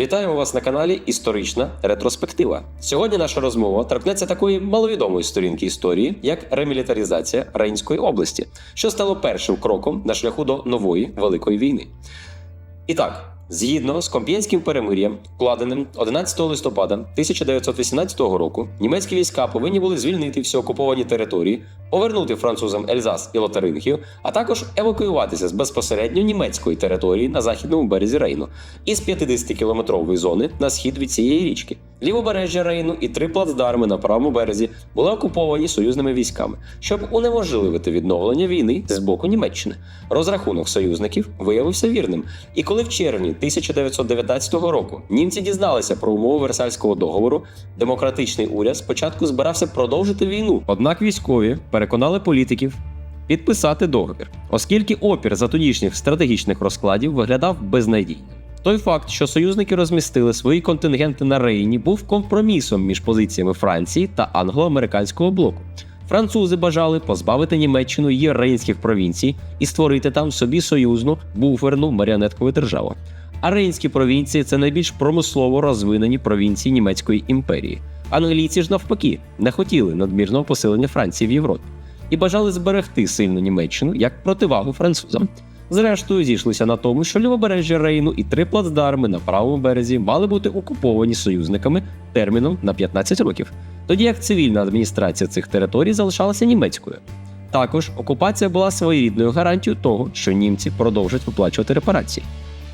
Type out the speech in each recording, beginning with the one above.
Вітаємо вас на каналі Історична ретроспектива. Сьогодні наша розмова торкнеться такої маловідомої сторінки історії, як ремілітаризація Раїнської області, що стало першим кроком на шляху до нової великої війни. І так, згідно з Комп'єнським перемир'ям, укладеним 11 листопада 1918 року, німецькі війська повинні були звільнити всі окуповані території, повернути французам Ельзас і Лотарингію, а також евакуюватися з безпосередньо німецької території на західному березі Рейну із 50-кілометрової зони на схід від цієї річки. Лівобережжя Рейну і три плацдарми на правому березі були окуповані союзними військами, щоб унеможливити відновлення війни з боку Німеччини. Розрахунок союзників виявився вірним. І коли в червні 1919 року німці дізналися про умови Версальського договору, демократичний уряд спочатку збирався продовжити війну. Однак військові переконали політиків підписати договір, оскільки опір за тодішніх стратегічних розкладів виглядав безнадійним. Той факт, що союзники розмістили свої контингенти на Рейні, був компромісом між позиціями Франції та англо-американського блоку. Французи бажали позбавити Німеччину її рейнських провінцій і створити там собі союзну буферну маріонеткову державу. А рейнські провінції це найбільш промислово розвинені провінції німецької імперії. Англійці ж навпаки не хотіли надмірного посилення Франції в Європі і бажали зберегти сильну Німеччину як противагу французам. Зрештою, зійшлися на тому, що лівобережжя Рейну і три плацдарми на правому березі мали бути окуповані союзниками терміном на 15 років, тоді як цивільна адміністрація цих територій залишалася німецькою. Також окупація була своєрідною гарантією того, що німці продовжать виплачувати репарації.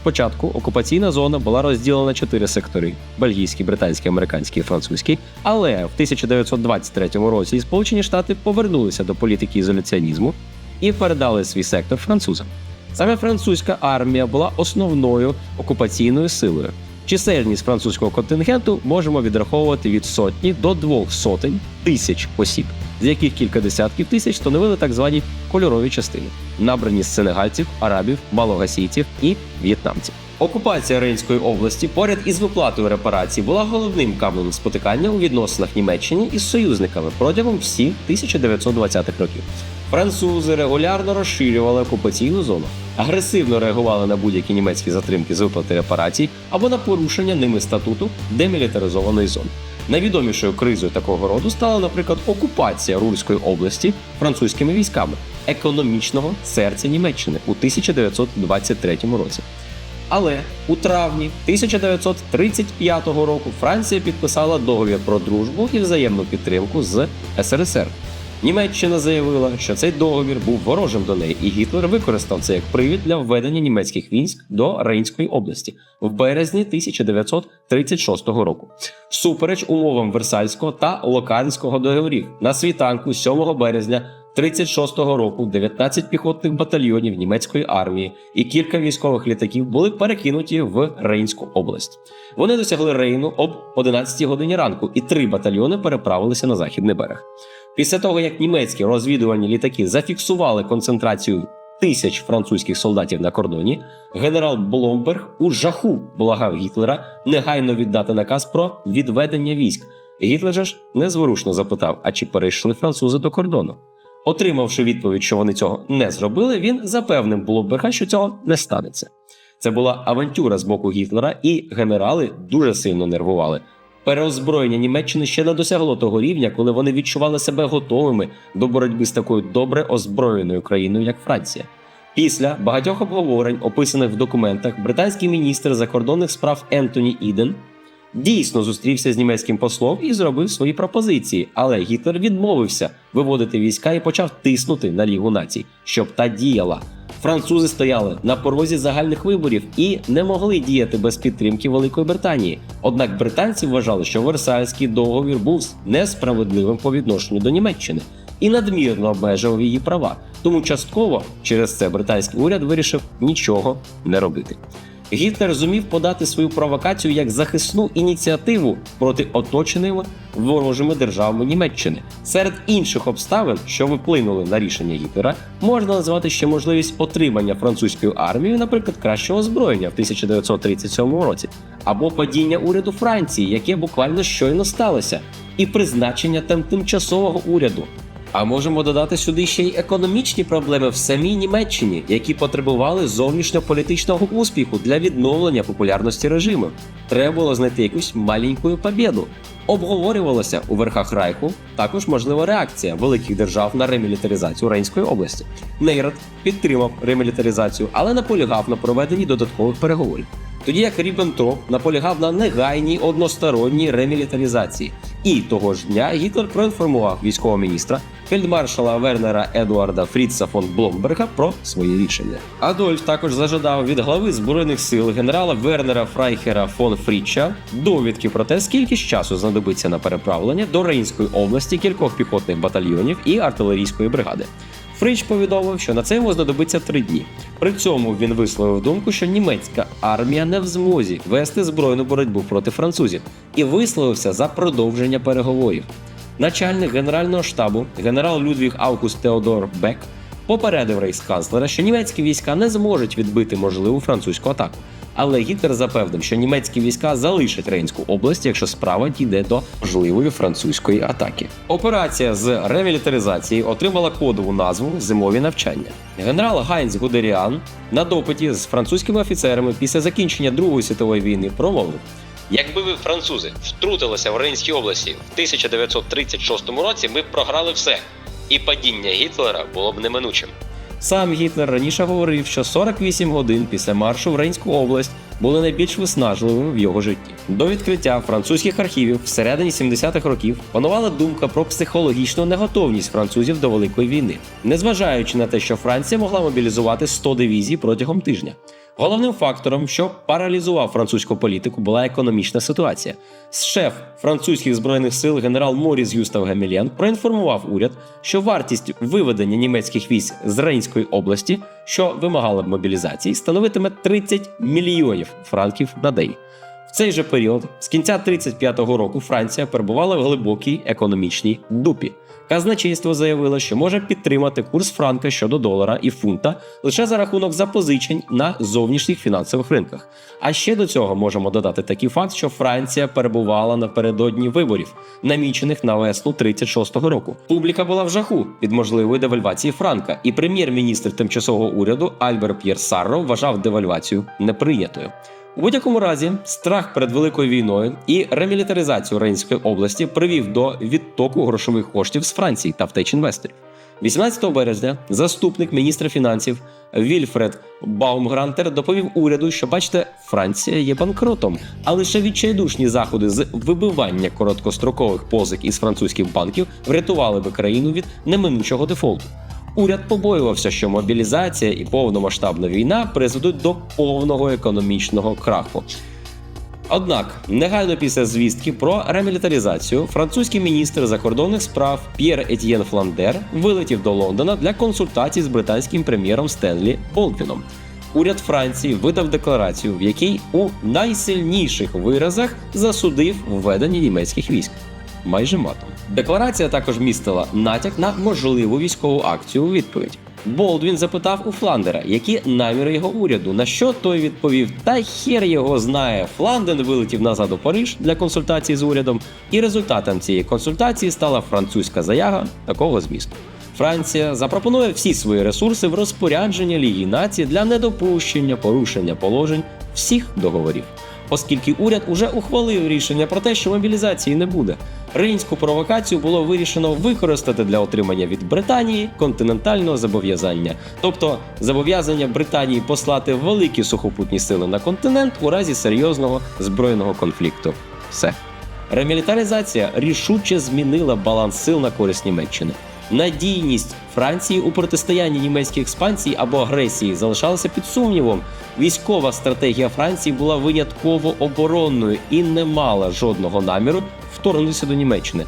Спочатку окупаційна зона була розділена на чотири сектори: бельгійський, британський, американський і французький. Але в 1923 році Сполучені Штати повернулися до політики ізоляціонізму і передали свій сектор французам. Саме французька армія була основною окупаційною силою. Чисельність французького контингенту можемо відраховувати від сотні до двох сотень тисяч осіб, з яких кілька десятків тисяч становили так звані кольорові частини, набрані з сенегальців, арабів, малогасійців і в'єтнамців. Окупація Рейнської області поряд із виплатою репарацій була головним каменем спотикання у відносинах Німеччини із союзниками протягом всіх 1920-х років. Французи регулярно розширювали окупаційну зону, агресивно реагували на будь-які німецькі затримки з виплати репарацій або на порушення ними статуту демілітаризованої зони. Найвідомішою кризою такого роду стала, наприклад, окупація Рульської області французькими військами економічного серця Німеччини у 1923 році. Але у травні 1935 року Франція підписала договір про дружбу і взаємну підтримку з СРСР. Німеччина заявила, що цей договір був ворожим до неї, і Гітлер використав це як привід для введення німецьких військ до Рейнської області в березні 1936 року. Всупереч умовам Версальського та Локанського договорів на світанку 7 березня 36-го року 19 піхотних батальйонів німецької армії і кілька військових літаків були перекинуті в Рейнську область. Вони досягли Рейну об 11 годині ранку, і три батальйони переправилися на західний берег. Після того, як німецькі розвідувальні літаки зафіксували концентрацію тисяч французьких солдатів на кордоні, генерал Бломберг у жаху благав Гітлера негайно віддати наказ про відведення військ. Гітлер же ж незворушно запитав: а чи перейшли французи до кордону? Отримавши відповідь, що вони цього не зробили, він запевнив Бломберга, що цього не станеться. Це була авантюра з боку Гітлера, і генерали дуже сильно нервували. Переозброєння Німеччини ще не досягло того рівня, коли вони відчували себе готовими до боротьби з такою добре озброєною країною, як Франція. Після багатьох обговорень, описаних в документах, британський міністр закордонних справ Ентоні Іден дійсно зустрівся з німецьким послом і зробив свої пропозиції. Але Гітлер відмовився виводити війська і почав тиснути на Лігу націй, щоб та діяла. Французи стояли на порозі загальних виборів і не могли діяти без підтримки Великої Британії. Однак британці вважали, що Версальський договір був несправедливим по відношенню до Німеччини і надмірно обмежував її права. Тому частково через це британський уряд вирішив нічого не робити. Гітлер зумів подати свою провокацію як захисну ініціативу проти оточеними ворожими державами Німеччини. Серед інших обставин, що виплинули на рішення Гітлера, можна назвати ще можливість отримання французькою армією, наприклад, кращого озброєння в 1937 році, або падіння уряду Франції, яке буквально щойно сталося, і призначення там тимчасового уряду. А можемо додати сюди ще й економічні проблеми в самій Німеччині, які потребували зовнішньополітичного успіху для відновлення популярності режиму. Треба було знайти якусь маленьку побєду. Обговорювалося у верхах Райху також можлива реакція великих держав на ремілітаризацію Рейнської області. Нейрат підтримав ремілітаризацію, але наполягав на проведенні додаткових переговорів. Тоді як Ріббентроп наполягав на негайній односторонній ремілітаризації. І того ж дня Гітлер проінформував військового міністра фельдмаршала Вернера Едуарда Фріца фон Бломберга про свої рішення. Адольф також зажадав від глави збройних сил генерала Вернера Фрайхера фон Фріча довідки про те, скільки часу знадобиться на переправлення до Рейнської області кількох піхотних батальйонів і артилерійської бригади. Фрич повідомив, що на це йому знадобиться три дні. При цьому він висловив думку, що німецька армія не в змозі вести збройну боротьбу проти французів і висловився за продовження переговорів. Начальник генерального штабу генерал Людвіг Август Теодор Бек попередив рейхсканцлера, що німецькі війська не зможуть відбити можливу французьку атаку. Але Гітлер запевнив, що німецькі війська залишать Рейнську область, якщо справа дійде до можливої французької атаки. Операція з ремілітаризації отримала кодову назву Зимові навчання. Генерал Гайнц Гудеріан на допиті з французькими офіцерами після закінчення Другої світової війни промовив. Якби ви, французи, втрутилися в Рейнській області в 1936 році, ми б програли все, і падіння Гітлера було б неминучим. Сам Гітлер раніше говорив, що 48 годин після маршу в Рейнську область були найбільш виснажливими в його житті. До відкриття французьких архівів всередині 70-х років панувала думка про психологічну неготовність французів до великої війни, незважаючи на те, що Франція могла мобілізувати 100 дивізій протягом тижня. Головним фактором, що паралізував французьку політику, була економічна ситуація. Шеф французьких збройних сил генерал Моріс Юстав Гемілєн проінформував уряд, що вартість виведення німецьких військ з Рейнської області, що вимагала б мобілізації, становитиме 30 мільйонів франків на день. В цей же період, з кінця 35-го року, Франція перебувала в глибокій економічній дупі. Казначейство заявило, що може підтримати курс франка щодо долара і фунта лише за рахунок запозичень на зовнішніх фінансових ринках. А ще до цього можемо додати такий факт, що Франція перебувала напередодні виборів, намічених на весну 36-го року. Публіка була в жаху від можливої девальвації франка, і прем'єр-міністр тимчасового уряду Альбер П'єр Сарро вважав девальвацію неприйнятою. У будь-якому разі, страх перед великою війною і ремілітаризацію Рейнської області привів до відтоку грошових коштів з Франції та втеч інвесторів. 18 березня заступник міністра фінансів Вільфред Баумгрантер доповів уряду, що бачите, Франція є банкротом, а лише відчайдушні заходи з вибивання короткострокових позик із французьких банків врятували би країну від неминучого дефолту. Уряд побоювався, що мобілізація і повномасштабна війна призведуть до повного економічного краху. Однак, негайно після звістки про ремілітаризацію, французький міністр закордонних справ П'єр Етьєн Фландер вилетів до Лондона для консультацій з британським прем'єром Стенлі Болтвіном. Уряд Франції видав декларацію, в якій у найсильніших виразах засудив введення німецьких військ. Майже матом. Декларація також містила натяк на можливу військову акцію у відповідь. Болдвін запитав у Фландера, які наміри його уряду. На що той відповів: Та хер його знає. Фланден вилетів назад у Париж для консультації з урядом, і результатом цієї консультації стала французька заява такого змісту. Франція запропонує всі свої ресурси в розпорядження Ліги націй для недопущення порушення положень всіх договорів. Оскільки уряд уже ухвалив рішення про те, що мобілізації не буде. Рейнську провокацію було вирішено використати для отримання від Британії континентального зобов'язання, тобто зобов'язання Британії послати великі сухопутні сили на континент у разі серйозного збройного конфлікту. Все. Ремілітаризація рішуче змінила баланс сил на користь Німеччини. Надійність Франції у протистоянні німецькій експансії або агресії залишалася під сумнівом. Військова стратегія Франції була винятково оборонною і не мала жодного наміру вторгнутися до Німеччини,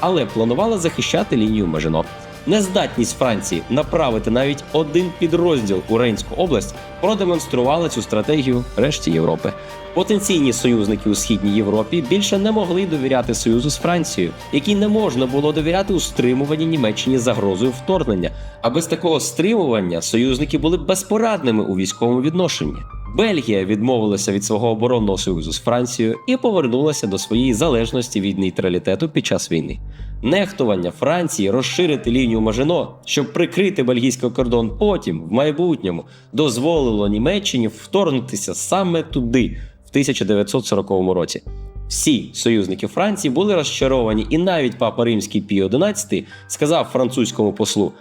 але планувала захищати лінію Межино. Нездатність Франції направити навіть один підрозділ у Рейнську область продемонструвала цю стратегію решті Європи. Потенційні союзники у східній Європі більше не могли довіряти союзу з Францією, якій не можна було довіряти у стримуванні Німеччині загрозою вторгнення. А без такого стримування союзники були безпорадними у військовому відношенні. Бельгія відмовилася від свого оборонного союзу з Францією і повернулася до своєї залежності від нейтралітету під час війни. Нехтування Франції розширити лінію Мажино, щоб прикрити бельгійський кордон потім, в майбутньому, дозволило Німеччині вторгнутися саме туди, в 1940 році. Всі союзники Франції були розчаровані, і навіть папа римський Пій XI сказав французькому послу: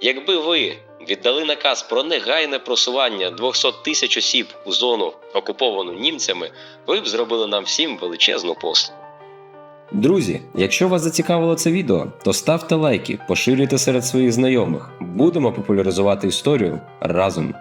Якби ви віддали наказ про негайне просування 200 тисяч осіб у зону, окуповану німцями, ви б зробили нам всім величезну послугу. Друзі, якщо вас зацікавило це відео, то ставте лайки, поширюйте серед своїх знайомих. Будемо популяризувати історію разом.